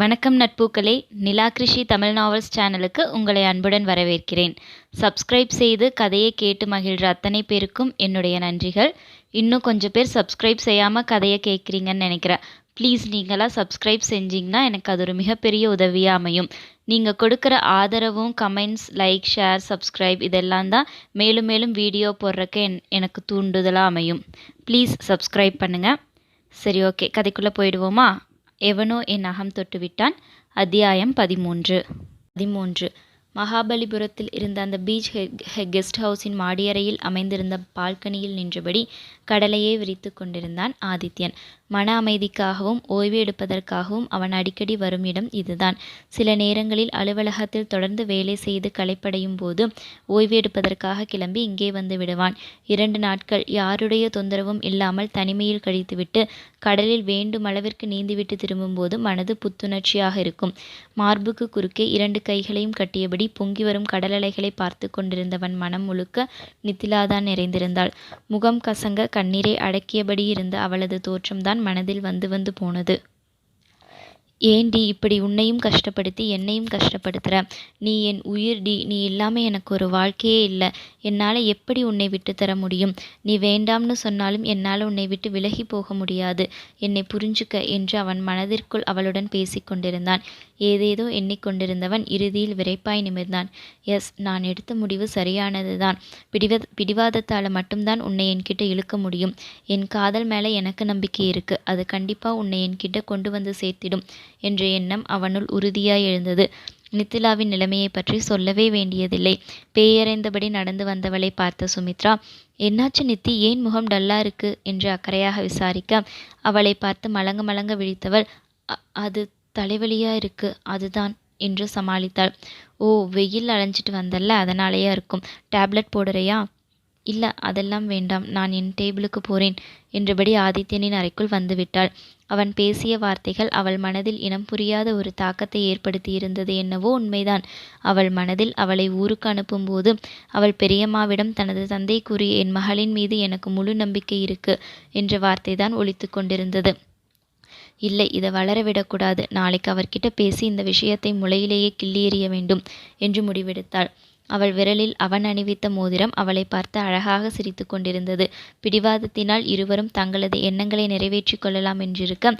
வணக்கம் நட்பூக்களே நிலா கிருஷி தமிழ் நாவல்ஸ் சேனலுக்கு உங்களை அன்புடன் வரவேற்கிறேன். சப்ஸ்கிரைப் செய்து கதையை கேட்டு மகிழ்கிற அத்தனை பேருக்கும் என்னுடைய நன்றிகள். இன்னும் கொஞ்சம் பேர் சப்ஸ்கிரைப் செய்யாமல் கதையை கேட்குறீங்கன்னு நினைக்கிறேன். ப்ளீஸ் நீங்களாக சப்ஸ்கிரைப் செஞ்சிங்கன்னா எனக்கு அது ஒரு மிகப்பெரிய உதவியாக அமையும். நீங்கள் கொடுக்குற ஆதரவும் கமெண்ட்ஸ் லைக் ஷேர் சப்ஸ்கிரைப் இதெல்லாம் தான் மேலும் மேலும் வீடியோ போடுறக்கு என் எனக்கு தூண்டுதலாக அமையும். ப்ளீஸ் சப்ஸ்கிரைப் பண்ணுங்கள் சரி ஓகே கதைக்குள்ளே போயிடுவோமா? எவனோ என் அகம் தொட்டுவிட்டான். அத்தியாயம் பதிமூன்று. பதிமூன்று. மகாபலிபுரத்தில் இருந்த அந்த பீச் கெஸ்ட் ஹவுஸின் மாடியறையில் அமைந்திருந்த பால்கனியில் நின்றபடி கடலையே விரித்து கொண்டிருந்தான் ஆதித்யன். மன அமைதிக்காகவும் ஓய்வு எடுப்பதற்காகவும் அவன் அடிக்கடி வரும் இடம் இதுதான். சில நேரங்களில் அலுவலகத்தில் தொடர்ந்து வேலை செய்து களைப்படையும் போது ஓய்வு எடுப்பதற்காக கிளம்பி இங்கே வந்து விடுவான். இரண்டு நாட்கள் யாருடைய தொந்தரவும் இல்லாமல் தனிமையில் கழித்துவிட்டு கடலில் வேண்டும் அளவிற்கு நீந்திவிட்டு திரும்பும்போது மனது புத்துணர்ச்சியாக இருக்கும். மார்புக்கு குறுக்கே இரண்டு கைகளையும் கட்டியபடி பொங்கி வரும் கடலலைகளை பார்த்து கொண்டிருந்தவன் மனம் முழுக்க நித்திலாதான் நிறைந்திருந்தாள். முகம் கசங்க கண்ணீரை அடக்கியபடி இருந்த அவளது தோற்றம்தான் மனதில் வந்து வந்து போனது. ஏண்டி இப்படி உன்னையும் கஷ்டப்படுத்தி என்னையும் கஷ்டப்படுத்துகிற நீ என் உயிர்டி நீ இல்லாமல் எனக்கு ஒரு வாழ்க்கையே இல்லை. என்னால் எப்படி உன்னை விட்டு தர முடியும்? நீ வேண்டாம்னு சொன்னாலும் என்னால் உன்னை விட்டு விலகி போக முடியாது. என்னை புரிஞ்சுக்க என்று அவன் மனதிற்குள் அவளுடன் பேசிக்கொண்டிருந்தான். ஏதேதோ எண்ணிக்கொண்டிருந்தவன் இறுதியில் விரைப்பாய் நிமிர்ந்தான். எஸ் நான் எடுத்த முடிவு சரியானது தான் பிடிவ பிடிவாதத்தால் மட்டும்தான் உன்னை என்கிட்ட இழுக்க முடியும். என் காதல் மேலே எனக்கு நம்பிக்கை இருக்கு. அது கண்டிப்பாக உன்னை என்கிட்ட கொண்டு வந்து சேர்த்திடும் என்ற எண்ணம் அவனுள் உறுதியாய் எழுந்தது. நித்திலாவின் நிலைமையை பற்றி சொல்லவே வேண்டியதில்லை. பேயறைந்தபடி நடந்து வந்தவளை பார்த்த சுமித்ரா என்னாச்சு நித்தி? ஏன் முகம் டல்லா இருக்கு? என்று அக்கறையாக விசாரிக்க அவளை பார்த்து மலங்க மலங்க விழித்தவள் அது தலைவலியா இருக்கு. அதுதான் என்று சமாளித்தாள். ஓ வெயில் அலைஞ்சிட்டு வந்தல்ல அதனாலேயா இருக்கும். டேப்லெட் போடுறையா? இல்லை அதெல்லாம் வேண்டாம். நான் என் டேபிளுக்கு போறேன் என்றபடி ஆதித்யனின் அறைக்குள் வந்துவிட்டாள் அவன் பேசிய வார்த்தைகள் அவள் மனதில் இனம் புரியாத ஒரு தாக்கத்தை ஏற்படுத்தியிருந்தது என்னவோ உண்மைதான். அவள் மனதில் அவளை ஊருக்கு அனுப்பும்போது அவள் பெரியம்மாவிடம் தனது தந்தை கூறிய என் மகளின் மீது எனக்கு முழு நம்பிக்கை இருக்கு என்ற வார்த்தைதான் ஒழித்து கொண்டிருந்தது. இல்லை இதை வளர விடக்கூடாது. நாளைக்கு அவர்கிட்ட பேசி இந்த விஷயத்தை முளையிலேயே கிள்ளி எறிய வேண்டும் என்று முடிவெடுத்தாள். அவள் விரலில் அவன் அணிவித்த மோதிரம் அவளை பார்த்து அழகாக சிரித்து கொண்டிருந்தது. பிடிவாதத்தினால் இருவரும் தங்களது எண்ணங்களை நிறைவேற்றிக் கொள்ளலாம் என்றிருக்க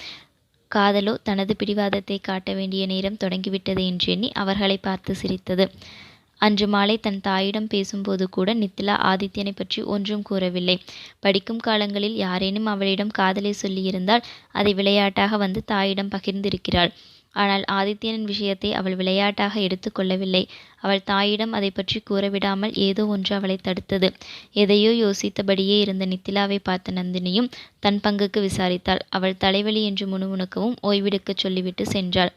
காதலோ தனது பிடிவாதத்தை காட்ட வேண்டிய நேரம் தொடங்கிவிட்டது என்று எண்ணி அவர்களை பார்த்து சிரித்தது. அன்று மாலை தன் தாயிடம் பேசும்போது கூட நித்திலா ஆதித்யனை பற்றி ஒன்றும் கூறவில்லை. படிக்கும் காலங்களில் யாரேனும் அவளிடம் காதலை சொல்லியிருந்தால் அதை விளையாட்டாக வந்து தாயிடம் பகிர்ந்திருக்கிறாள். ஆனால் ஆதித்யனின் விஷயத்தை அவள் விளையாட்டாக எடுத்துக்கொள்ளவில்லை அவள் தாயிடம் அதை பற்றி கூறவிடாமல் ஏதோ ஒன்று அவளை தடுத்தது. எதையோ யோசித்தபடியே இருந்த நித்திலாவை பார்த்த நந்தினியும் தன் பங்குக்கு விசாரித்தாள். அவள் தலைவலி என்று முணுமுணுக்கவும் ஓய்வெடுக்கச் சொல்லிவிட்டு சென்றாள்.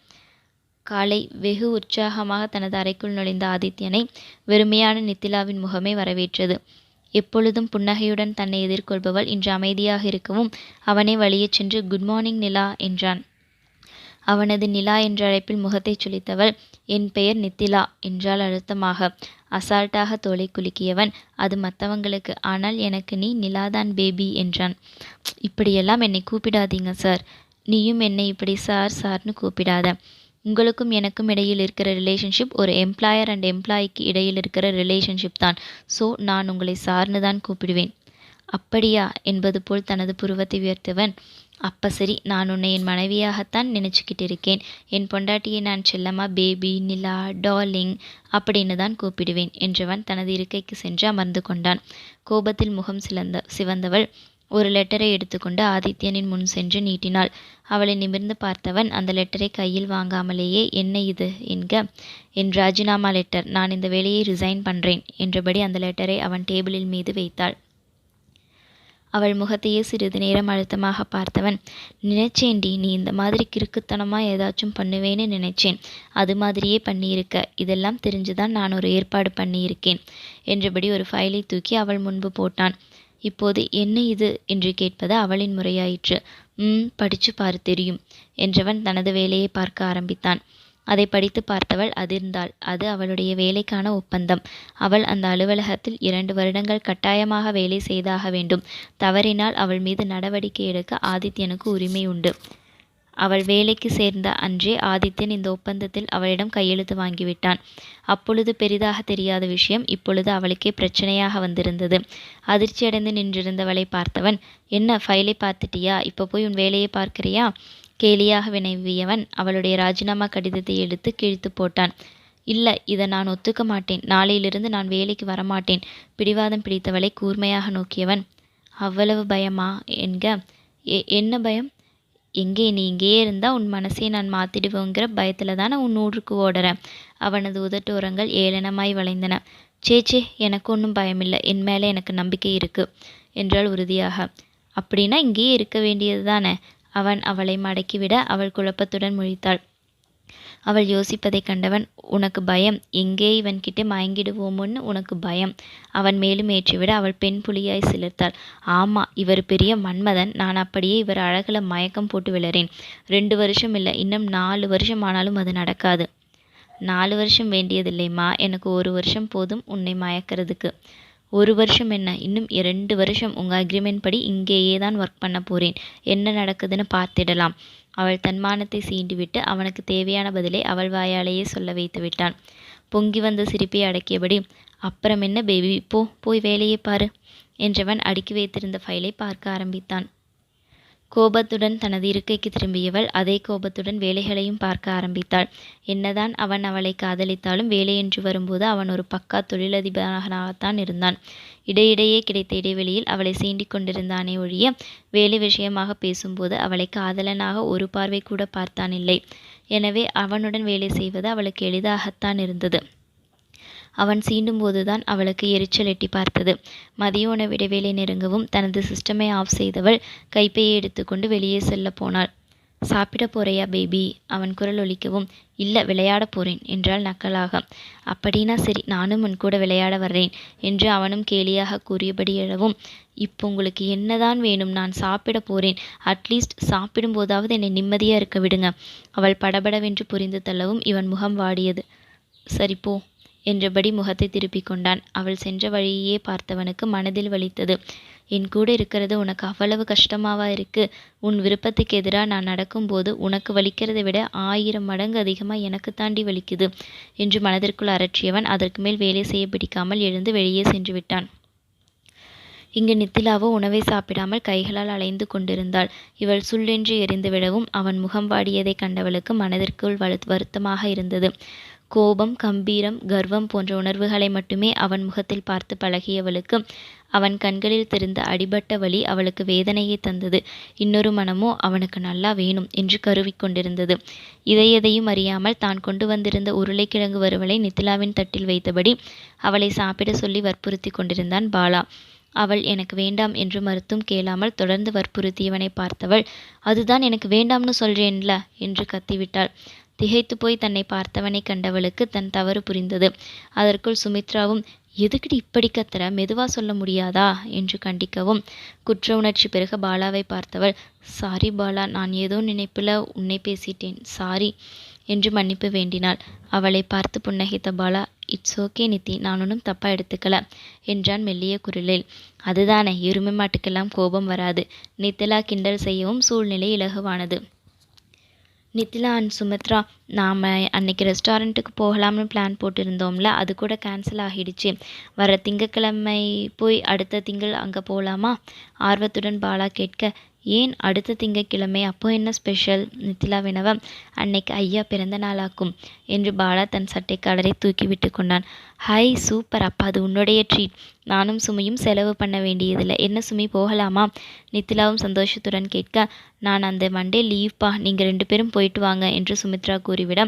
காலை வெகு உற்சாகமாக தனது அறைக்குள் நுழைந்த ஆதித்யனை வெறுமையான நித்திலாவின் முகமே வரவேற்றது. எப்பொழுதும் புன்னகையுடன் தன்னை எதிர்கொள்பவள் இன்று அமைதியாக இருக்கவும் அவனே வழியே சென்று குட் மார்னிங் நிலா என்றான். அவனது நிலா என்ற அழைப்பில் முகத்தை சுளித்தவள் என் பெயர் நித்திலா என்றால் அழுத்தமாக. அசால்ட்டாக தோலை குலுக்கியவன் அது மற்றவங்களுக்கு ஆனால் எனக்கு நீ நிலாதான் பேபி என்றான். இப்படியெல்லாம் என்னை கூப்பிடாதீங்க சார். நீயும் என்னை இப்படி சார் சார்னு கூப்பிடாத. உங்களுக்கும் எனக்கும் இடையில் இருக்கிற ரிலேஷன்ஷிப் ஒரு எம்ப்ளாயர் அண்ட் எம்ப்ளாய்க்கு இடையில் இருக்கிற ரிலேஷன்ஷிப் தான். ஸோ நான் உங்களை சார்னு தான் கூப்பிடுவேன். அப்படியா? என்பது போல் தனது புருவத்தை உயர்த்தவன் அப்போ சரி நான் உன்னை என் மனைவியாகத்தான் நினச்சிக்கிட்டு இருக்கேன். என் பொண்டாட்டியை நான் செல்லமாக பேபி நிலா டார்லிங் அப்படின்னு தான் கூப்பிடுவேன் என்றவன் தனது இருக்கைக்கு சென்று அமர்ந்து கொண்டான். கோபத்தில் முகம் சிலந்த சிவந்தவள் ஒரு லெட்டரை எடுத்துக்கொண்டு ஆதித்யனின் முன் சென்று நீட்டினாள். அவளை நிமிர்ந்து பார்த்தவன் அந்த லெட்டரை கையில் வாங்காமலேயே என்ன இது? என்க? என் ராஜினாமா லெட்டர் நான் இந்த வேலையை ரிசைன் பண்றேன் என்றபடி அந்த லெட்டரை அவன் டேபிளின் மீது வைத்தாள். அவள் முகத்தையே சிறிது நேரம் அழுத்தமாக பார்த்தவன் நினைச்சேன்டி நீ இந்த மாதிரி கிறுக்குத்தனமாக ஏதாச்சும் பண்ணுவேன்னு நினைச்சேன். அது மாதிரியே பண்ணியிருக்க. இதெல்லாம் தெரிஞ்சுதான் நான் ஒரு ஏற்பாடு பண்ணியிருக்கேன் என்றபடி ஒரு ஃபைலை தூக்கி அவள் முன்பு போட்டான். இப்போது என்ன இது? என்று கேட்பது அவளின் முறையாயிற்று. ம் படிச்சு பாரு தெரியும் என்றவன் தனது வேலையை பார்க்க ஆரம்பித்தான். அதை படித்து பார்த்தவள் அதிர்ந்தாள். அது அவளுடைய வேலைக்கான ஒப்பந்தம். அவள் அந்த அலுவலகத்தில் இரண்டு வருடங்கள் கட்டாயமாக வேலை செய்தாக வேண்டும். தவறினால் அவள் மீது நடவடிக்கை எடுக்க ஆதித்யனுக்கு உரிமை உண்டு. அவள் வேலைக்கு சேர்ந்த அன்றே ஆதித்யன் இந்த ஒப்பந்தத்தில் அவளிடம் கையெழுத்து வாங்கிவிட்டான். அப்பொழுது பெரிதாக தெரியாத விஷயம் இப்பொழுது அவளுக்கே பிரச்சனையாக வந்திருந்தது. அதிர்ச்சியடைந்து நின்றிருந்தவளை பார்த்தவன் என்ன ஃபைலை பார்த்துட்டியா? இப்போ போய் உன் வேலையை பார்க்கிறியா? கேலியாக வினவியவன் அவளுடைய ராஜினாமா கடிதத்தை எடுத்து கிழித்து போட்டான். இல்லை இதை நான் ஒத்துக்க மாட்டேன். நாளையிலிருந்து நான் வேலைக்கு வரமாட்டேன். பிடிவாதம் பிடித்தவளை கூர்மையாக நோக்கியவன் அவ்வளவு பயமா? என்க என்ன பயம்? எங்கே நீ இங்கேயே இருந்தால் உன் மனசே நான் மாத்திடுவோங்கிற பயத்தில் தானே உன் ஊருக்கு ஓடுறேன். அவனது உதட்டோரங்கள் ஏளனமாய் வளைந்தன. சேச்சே சே எனக்கு ஒன்றும் பயமில்லை. என் மேலே எனக்கு நம்பிக்கை இருக்கு என்றாள் உறுதியாக. அப்படின்னா இங்கேயே இருக்க வேண்டியது தானே அவன் அவளை மடக்கிவிட அவள் குழப்பத்துடன் முழித்தாள். அவள் யோசிப்பதைக் கண்டவன் உனக்கு பயம். எங்கே இவன்கிட்ட மயங்கிடுவோமோன்னு உனக்கு பயம் அவன் மேலும் ஏற்றிவிட அவள் பெண் புலியாய் சிலிர்த்தாள். ஆமா இவர் பெரிய மன்மதன். நான் அப்படியே இவர் அழகுல மயக்கம் போட்டு விழறேன் ரெண்டு வருஷம் இல்லை இன்னும் நாலு வருஷம் ஆனாலும் அது நடக்காது. நாலு வருஷம் வேண்டியதில்லைம்மா. எனக்கு ஒரு வருஷம் போதும் உன்னை மயக்கிறதுக்கு. ஒரு வருஷம் என்ன? இன்னும் இரண்டு வருஷம் உங்கள் அக்ரிமெண்ட் படி இங்கேயே தான் ஒர்க் பண்ண போகிறேன் என்ன நடக்குதுன்னு பார்த்திடலாம். அவள் தன்மானத்தை சீண்டிவிட்டு அவனுக்கு தேவையான பதிலை அவள் வாயாலேயே சொல்ல வைத்து விட்டான். பொங்கி வந்த சிரிப்பை அடக்கியபடி அப்புறம் என்ன பேபி போ போய் வேலையை பாரு என்றவன் அடுக்கி வைத்திருந்த ஃபைலை பார்க்க ஆரம்பித்தான். கோபத்துடன் தனது இருக்கைக்கு திரும்பியவள் அதே கோபத்துடன் வேலைகளையும் பார்க்க ஆரம்பித்தாள். என்னதான் அவன் அவளை காதலித்தாலும் வேலையென்று வரும்போது அவன் ஒரு பக்கா தொழிலதிபராகத்தான் இருந்தான். இடையிடையே கிடைத்த இடைவெளியில் அவளை சீண்டிக் கொண்டிருந்தானே ஒழிய வேலை விஷயமாக பேசும்போது அவளை காதலனாக ஒரு பார்வை கூட பார்த்தானில்லை. எனவே அவனுடன் வேலை செய்வது அவளுக்கு எளிதாகத்தான் இருந்தது. அவன் சீண்டும்போதுதான் அவளுக்கு எரிச்சல் எட்டி பார்த்தது. மதிய உணவு இடைவேளை நெருங்கவும் தனது சிஸ்டமை ஆஃப் செய்தவள் கைப்பையை எடுத்துக்கொண்டு வெளியே செல்ல போனாள். சாப்பிட போறியா பேபி அவன் குரல் ஒலிக்கவும். இல்லை விளையாட போறேன் என்றாள் நக்கலாக. அப்படின்னா சரி நானும் உன் கூட விளையாட வர்றேன் என்று அவனும் கேலியாக கூறியபடி எழவும். இப்போ உங்களுக்கு என்னதான் வேணும் நான் சாப்பிட போறேன். அட்லீஸ்ட் சாப்பிடும் போதாவது என்னை நிம்மதியா இருக்க விடுங்க. அவள் படபடவென்று புரிந்து தள்ளவும் இவன் முகம் வாடியது. சரி போ. என்றபடி முகத்தை திருப்பிக் கொண்டான். அவள் சென்ற வழியே பார்த்தவனுக்கு மனதில் வலித்தது. என் கூட இருக்கிறது உனக்கு அவ்வளவு கஷ்டமாவா இருக்கு? உன் விருப்பத்துக்கு எதிராக நான் நடக்கும்போது உனக்கு வலிக்கிறதை விட ஆயிரம் மடங்கு அதிகமாக எனக்கு தாண்டி வலிக்குது என்று மனதிற்குள் அரற்றியவன் அதற்கு மேல் வேலை செய்ய பிடிக்காமல் எழுந்து வெளியே சென்று விட்டான். இங்கு நித்திலாவோ உணவை சாப்பிடாமல் கைகளால் அலைந்து கொண்டிருந்தாள். இவள் சுள்ளென்று எரிந்து விடவும் அவன் முகம் வாடியதை கண்டவளுக்கு மனதிற்குள் வலு வருத்தமாக இருந்தது. கோபம் கம்பீரம் கர்வம் போன்ற உணர்வுகளை மட்டுமே அவன் முகத்தில் பார்த்து பழகியவளுக்கு அவன் கண்களில் தெரிந்த அடிபட்ட வலி அவளுக்கு வேதனையை தந்தது. இன்னொரு மனமோ அவனுக்கு நல்லா வேணும் என்று கருவிக்கொண்டிருந்தது இதை எதையும் அறியாமல் தான் கொண்டு வந்திருந்த உருளைக்கிழங்கு வறுவலை நித்திலாவின் தட்டில் வைத்தபடி அவளை சாப்பிட சொல்லி வற்புறுத்தி கொண்டிருந்தான் பாலா. அவள் எனக்கு வேண்டாம் என்று மறுத்தும் கேளாமல் தொடர்ந்து வற்புறுத்தியவனை பார்த்தவள் அதுதான் எனக்கு வேண்டாம்னு சொல்றேன்ல என்று கத்திவிட்டாள். திகைத்து போய் தன்னை பார்த்தவனை கண்டவளுக்கு தன் தவறு புரிந்தது. அதற்குள் சுமித்ராவும் எதுக்குடி இப்படி கத்துற? மெதுவா சொல்ல முடியாதா? என்று கண்டிக்கவும் குற்ற உணர்ச்சி பிறகு பாலாவை பார்த்தவள் சாரி பாலா நான் ஏதோ நினைப்பில் உன்னை பேசிட்டேன். சாரி என்று மன்னிப்பு வேண்டினாள். அவளை பார்த்து புன்னகைத்த பாலா இட்ஸ் ஓகே நித்தி நான் ஒன்றும் தப்பாக எடுத்துக்கல என்றான் மெல்லிய குரலில். அதுதானே எருமை மாட்டுக்கெல்லாம் கோபம் வராது. நித்திலா கிண்டல் செய்யவும் சூழ்நிலை இலகுவானது. நித்திலா அண்ட் சுமித்ரா நாம் அன்னைக்கு ரெஸ்டாரண்ட்டுக்கு போகலாம்னு பிளான் போட்டிருந்தோம்ல அது கூட கேன்சல் ஆகிடுச்சு. வர திங்கக்கிழமை போய் அடுத்த திங்கள் அங்கே போகலாமா ஆர்வத்துடன் பாலா கேட்க ஏன் அடுத்த திங்கட்கிழமை? அப்போ என்ன ஸ்பெஷல் நித்திலா வினவ அன்னைக்கு ஐயா பிறந்த நாளாக்கும் என்று பாலா தன் சட்டை கடரை தூக்கி விட்டு கொண்டான். ஹாய் சூப்பர் அப்பா அது உன்னுடைய ட்ரீட் நானும் சுமியும் செலவு பண்ண வேண்டியதில்லை. என்ன சுமி போகலாமா? நித்திலாவும் சந்தோஷத்துடன் கேட்க நான் அந்த மண்டே லீவ்ப்பா நீங்கள் ரெண்டு பேரும் போயிட்டு வாங்க என்று சுமித்ரா கூறிவிட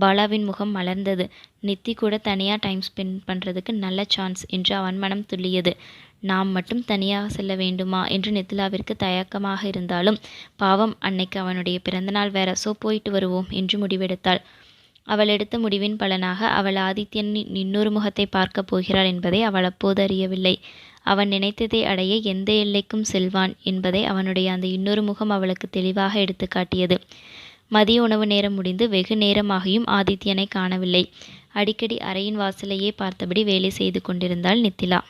பாலாவின் முகம் மலர்ந்தது. நித்தி கூட தனியாக டைம் ஸ்பெண்ட் பண்ணுறதுக்கு நல்ல சான்ஸ் என்று அவன் மனம் துள்ளியது. நாம் மட்டும் தனியாக செல்ல வேண்டுமா என்று நித்லாவிற்கு தயக்கமாக இருந்தாலும் பாவம் அன்னைக்கு அவனுடைய பிறந்தநாள் வேற. சோ போயிட்டு வருவோம் என்று முடிவெடுத்தாள். அவள் எடுத்த முடிவின் பலனாக அவள் ஆதித்யனின் இன்னொரு முகத்தை பார்க்கப் போகிறாள் என்பதை அவள் அப்போது அறியவில்லை. அவன் நினைத்ததை அடைய எந்த எல்லைக்கும் செல்வான் என்பதை அவனுடைய அந்த இன்னொரு முகம் அவளுக்கு தெளிவாக எடுத்து காட்டியது. மதிய உணவு நேரம் முடிந்து வெகு நேரமாகியும் ஆதித்யனை காணவில்லை. அடிக்கடி அறையின் வாசலையே பார்த்தபடி வேலை செய்து கொண்டிருந்தாள் நித்திலா.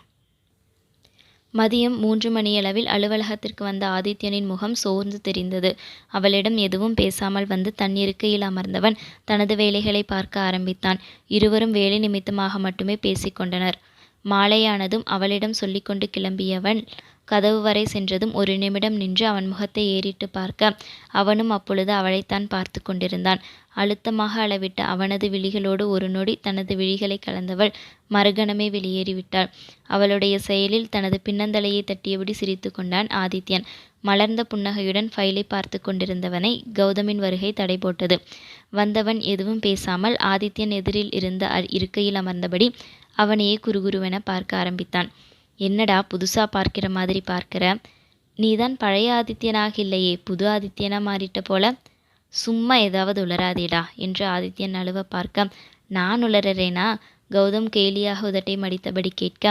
மதியம் மூன்று மணியளவில் அலுவலகத்திற்கு வந்த ஆதித்யனின் முகம் சோர்ந்து தெரிந்தது. அவளிடம் எதுவும் பேசாமல் வந்து தன் இருக்கையில் அமர்ந்தவன் தனது வேலைகளை பார்க்க ஆரம்பித்தான். இருவரும் வேலை நிமித்தமாக மட்டுமே பேசிக்கொண்டனர் மாலையானதும் அவளிடம் சொல்லிக்கொண்டு கிளம்பியவன் கதவு வரை சென்றதும் ஒரு நிமிடம் நின்று அவன் முகத்தை ஏறிட்டு பார்க்க அவனும் அப்பொழுது அவளைத்தான் பார்த்து கொண்டிருந்தான். அழுத்தமாக அளவிட்ட அவனது விழிகளோடு ஒரு நொடி தனது விழிகளை கலந்தவள் மறுகணமே வெளியேறிவிட்டாள். அவளுடைய செயலில் தனது பின்னந்தலையை தட்டியபடி சிரித்து கொண்டான் ஆதித்யன். மலர்ந்த புன்னகையுடன் ஃபைலை பார்த்து கொண்டிருந்தவனை கௌதமின் வருகை தடை போட்டது. வந்தவன் எதுவும் பேசாமல் ஆதித்யன் எதிரில் இருந்த இருக்கையில் அமர்ந்தபடி அவனையே குறுகுருவென பார்க்க ஆரம்பித்தான். என்னடா புதுசாக பார்க்கிற மாதிரி பார்க்கிற? நீதான் பழைய ஆதித்யனாக இல்லையே புது ஆதித்யனா மாறிட்ட போல. சும்மா ஏதாவது உளராதேடா என்று ஆதித்யன் அழுவ பார்க்க நான் உளறறேனா? கௌதம் கேலியாக உதட்டை மடித்தபடி கேட்க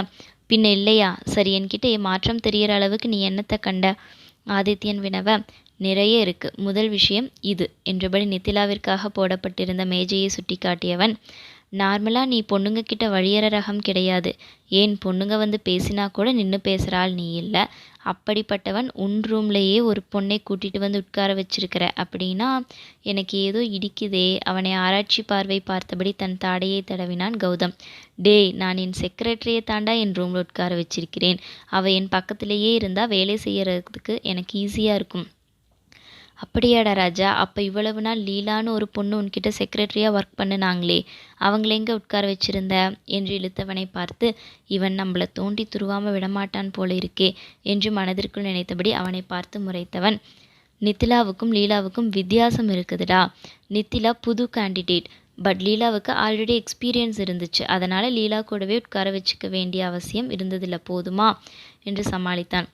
பின்ன இல்லையா? சரி என்கிட்ட மாற்றம் தெரியற அளவுக்கு நீ என்னத்தை கண்ட? ஆதித்யன் வினவ நிறைய இருக்கு. முதல் விஷயம் இது என்றபடி நித்திலாவிற்காக போடப்பட்டிருந்த மேஜையை சுட்டிக்காட்டியவன் நார்மலாக நீ பொண்ணுங்க கிட்ட வழியற ரகம் கிடையாது. ஏன் பொண்ணுங்க வந்து பேசினா கூட நின்று பேசுகிறாள் ஆள் நீ இல்லை அப்படிப்பட்டவன் உன் ரூம்லேயே ஒரு பொண்ணை கூட்டிகிட்டு வந்து உட்கார வச்சிருக்கிற அப்படின்னா எனக்கு ஏதோ இடிக்குதே அவனை ஆராய்ச்சி பார்வை பார்த்தபடி தன் தாடையை தடவினான் கௌதம். டேய் நான் என் செக்ரட்டரியை தாண்டா என் ரூமில் உட்கார வச்சிருக்கிறேன். அவள் என் பக்கத்திலேயே இருந்தால் வேலை செய்யறதுக்கு எனக்கு ஈஸியாக இருக்கும். அப்படியாடா ராஜா அப்போ இவ்வளவு நாள் லீலான்னு ஒரு பொண்ணு உன்கிட்ட செக்ரட்டரியாக ஒர்க் பண்ணுனாங்களே அவங்கள எங்கே உட்கார வச்சிருந்த? என்று இழுத்தவனை பார்த்து இவன் நம்மள தோண்டி துருவாமல் விடமாட்டான் போல இருக்கே என்று மனதிற்குள் நினைத்தபடி அவனை பார்த்து முறைத்தவன் நித்திலாவுக்கும் லீலாவுக்கும் வித்தியாசம் இருக்குதுடா. நித்திலா புது கேண்டிடேட். பட் லீலாவுக்கு ஆல்ரெடி எக்ஸ்பீரியன்ஸ் இருந்துச்சு. அதனால் லீலா கூடவே உட்கார வச்சுக்க வேண்டிய அவசியம் இருந்ததில்ல போதுமா? என்று சமாளித்தான்.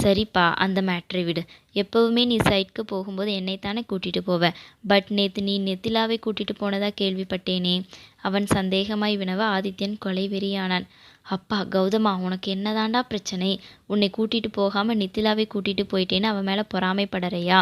சரிப்பா அந்த மேட்டரை விடு. எப்பவுமே நீ சைட்க்கு போகும்போது என்னைத்தானே கூட்டிகிட்டு போவ. பட் நேற்று நீ நெத்திலாவை கூட்டிகிட்டு போனதாக கேள்விப்பட்டேனே. அவன் சந்தேகமாய் வினவ ஆதித்யன் கொலை வெறியானான் அப்பா கௌதமா உனக்கு என்னதாண்டா பிரச்சனை? உன்னை கூட்டிகிட்டு போகாமல் நித்திலாவை கூட்டிகிட்டு போயிட்டேன்னு அவன் மேலே பொறாமைப்படறயா?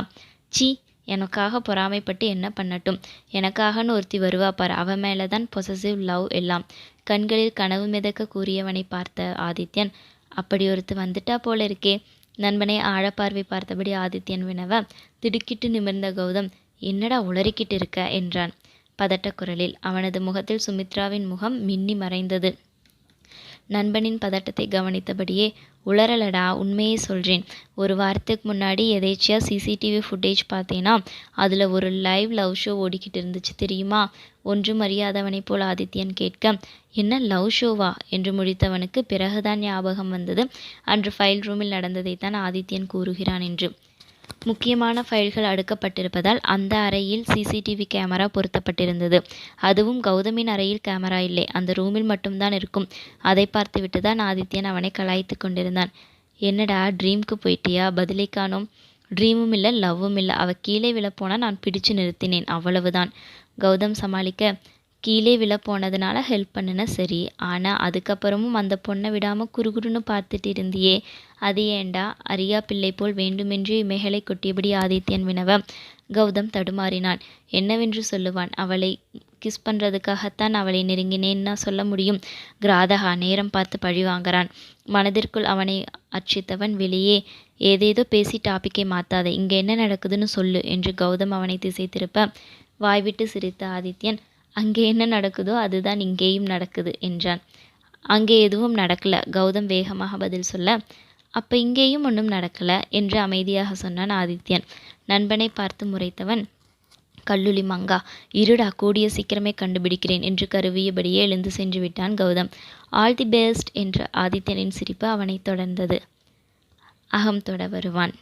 சீ எனக்காக பொறாமைப்பட்டு என்ன பண்ணட்டும்? எனக்காகன்னு ஒருத்தி வருவா பார் அவ மேலதான் பொசசிவ் லவ் எல்லாம். கண்களில் கனவு மிதக்க கூறியவனை பார்த்த ஆதித்யன் அப்படி ஒருத்தர் வந்துட்டா போல இருக்கே. நண்பனை ஆழப்பார்வை பார்த்தபடி ஆதித்யன் வினவ திடுக்கிட்டு நிமிர்ந்த கௌதம் என்னடா உளறிக்கிட்டு இருக்க? என்றான் பதட்ட குரலில். அவனது முகத்தில் சுமித்ராவின் முகம் மின்னி மறைந்தது. நண்பனின் பதட்டத்தை கவனித்தபடியே உளறலடா உண்மையை சொல்கிறேன் ஒரு வாரத்துக்கு முன்னாடி எதேச்சியாக சிசிடிவி ஃபுட்டேஜ் பார்த்தேன்னா அதில் ஒரு லைவ் லவ் ஷோ ஓடிக்கிட்டு இருந்துச்சு தெரியுமா? ஒன்றும் அறியாதவனைப் போல் ஆதித்யன் கேட்க என்ன லவ் ஷோவா? என்று முடித்தவனுக்கு பிறகுதான் ஞாபகம் வந்தது அன்று ஃபைல் ரூமில் நடந்ததைத்தான் ஆதித்யன் கூறுகிறான் என்று. முக்கியமான ஃபைல்கள் அடுக்கப்பட்டிருப்பதால் அந்த அறையில் சிசிடிவி கேமரா பொருத்தப்பட்டிருந்தது. அதுவும் கௌதமின் அறையில் கேமரா இல்லை. அந்த ரூமில் மட்டும்தான் இருக்கும். அதை பார்த்துவிட்டு தான் ஆதித்யன் அவனை கலாய்த்து கொண்டிருந்தான். என்னடா ட்ரீம்க்கு போயிட்டியா? பதிலை காணோம். ட்ரீமும் இல்லை லவ்வும் இல்லை அவ கீழே விழப்போனா நான் பிடிச்சு நிறுத்தினேன் அவ்வளவுதான். கௌதம் சமாளிக்க கீழே விழப்போனதுனால ஹெல்ப் பண்ணுன சரி. ஆனால் அதுக்கப்புறமும் அந்த பொண்ணை விடாம குறுகுறுன்னு பார்த்துட்டு இருந்தியே அது ஏண்டா? அரியா பிள்ளை போல் வேண்டுமென்றே மேகலை கொட்டியபடி ஆதித்யன் வினவ கௌதம் தடுமாறினான். என்னவென்று சொல்லுவான்? அவளை கிஸ் பண்ணுறதுக்காகத்தான் அவளை நெருங்கினேன்னா சொல்ல முடியும். கிராதகா நேரம் பார்த்து பழி வாங்குறான் மனதிற்குள் அவனை அர்ச்சித்தவன் வெளியே ஏதேதோ பேசி டாபிக்கை மாற்றாதே இங்கே என்ன நடக்குதுன்னு சொல்லு என்று கௌதம் அவனை திசை திருப்ப வாய்விட்டு சிரித்த ஆதித்யன் அங்கே என்ன நடக்குதோ அதுதான் இங்கேயும் நடக்குது என்றான். அங்கே எதுவும் நடக்கல கௌதம் வேகமாக பதில் சொல்ல அப்ப இங்கேயும் ஒன்றும் நடக்கல என்று அமைதியாக சொன்னான் ஆதித்யன். நண்பனை பார்த்து முறைத்தவன் கல்லுளி மங்கா இருடா கூடிய சீக்கிரமே கண்டுபிடிக்கிறேன் என்று கருவியபடியே எழுந்து சென்று விட்டான் கௌதம். ஆல் தி பெஸ்ட் என்ற ஆதித்யனின் சிரிப்பு அவனை தொடர்ந்தது. அகம் தொட வருவான்.